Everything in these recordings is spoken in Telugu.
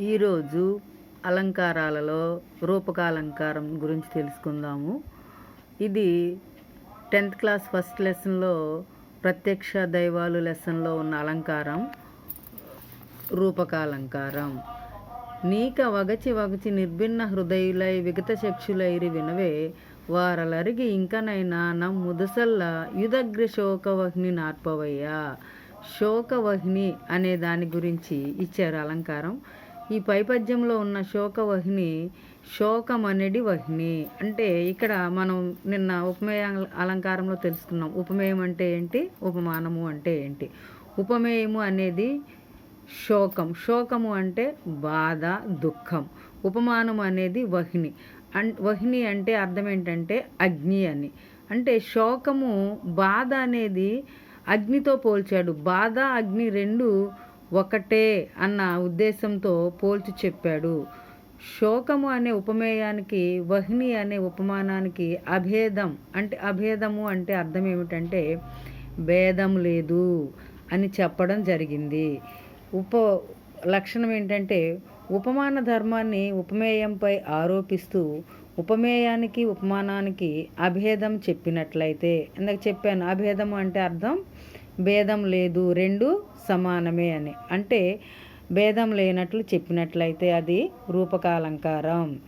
ఈరోజు అలంకారాలలో రూపకాలంకారం గురించి తెలుసుకుందాము. ఇది టెన్త్ క్లాస్ ఫస్ట్ లెసన్లో ప్రత్యక్ష దైవాలు లెసన్లో ఉన్న అలంకారం రూపకాలంకారం. నీక వగచి వగచి నిర్భిన్న హృదయులై విగత చక్షులైరి వినవే వారలరిగి ఇంకనైనా నమ్ ముదసల్ల యుదగ్ర శోకవహ్ని నార్పవయ్యా. శోకవహ్ని అనే దాని గురించి ఇచ్చారు అలంకారం. ఈ పైపద్యంలో ఉన్న శోకవహ్ని శోకమనడి వహిని. అంటే ఇక్కడ మనం నిన్న ఉపమేయ అలంకారంలో తెలుసుకున్నాం. ఉపమేయం అంటే ఏంటి? ఉపమానము అంటే ఏంటి? ఉపమేయము అనేది శోకం. శోకము అంటే బాధ దుఃఖం. ఉపమానం అనేది వహిని. అన్ వహిని అంటే అర్థం ఏంటంటే అగ్ని అని. అంటే శోకము బాధ అనేది అగ్నితో పోల్చాడు. బాధ అగ్ని రెండు ఒకటే అన్న ఉద్దేశంతో పోల్చి చెప్పాడు. శోకము అనే ఉపమేయానికి వహ్ని అనే ఉపమానానికి అభేదం అంటే అభేదము అంటే అర్థం ఏమిటంటే భేదం లేదు అని చెప్పడం జరిగింది. ఉప లక్షణం ఏంటంటే ఉపమాన ధర్మాన్ని ఉపమేయంపై ఆరోపిస్తూ ఉపమేయానికి ఉపమానానికి అభేదం చెప్పినట్లయితే ఇందాక చెప్పాను అభేదం అంటే అర్థం భేదం లేదు రెండు సమానమే అని. అంటే భేదం లేనట్లు చెప్పినట్లయితే అది రూపకాలంకారం.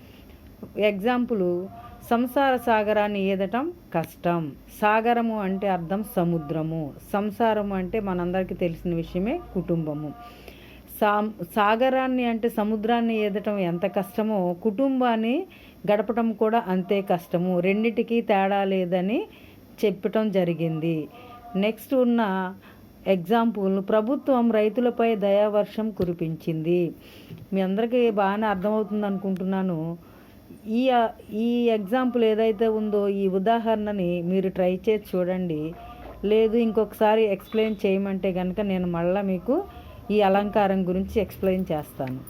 ఎగ్జాంపుల్ సంసార సాగరాన్ని ఈదటం కష్టం. సాగరము అంటే అర్థం సముద్రము. సంసారము అంటే మనందరికీ తెలిసిన విషయమే కుటుంబము. సా సాగరాన్ని అంటే సముద్రాన్ని ఈదటం ఎంత కష్టమో కుటుంబాన్ని గడపటం కూడా అంతే కష్టము. రెండిటికీ తేడా లేదని చెప్పటం జరిగింది. నెక్స్ట్ ఉన్న ఎగ్జాంపుల్ ప్రభుత్వం రైతులపై దయావర్షం కురిపించింది. మీ అందరికీ బాగానే అర్థమవుతుంది అనుకుంటున్నాను. ఈ ఈ ఎగ్జాంపుల్ ఏదైతే ఉందో ఈ ఉదాహరణని మీరు ట్రై చేసి చూడండి. లేదు ఇంకొకసారి ఎక్స్ప్లెయిన్ చేయమంటే కనుక నేను మళ్ళీ మీకు ఈ అలంకారం గురించి ఎక్స్ప్లెయిన్ చేస్తాను.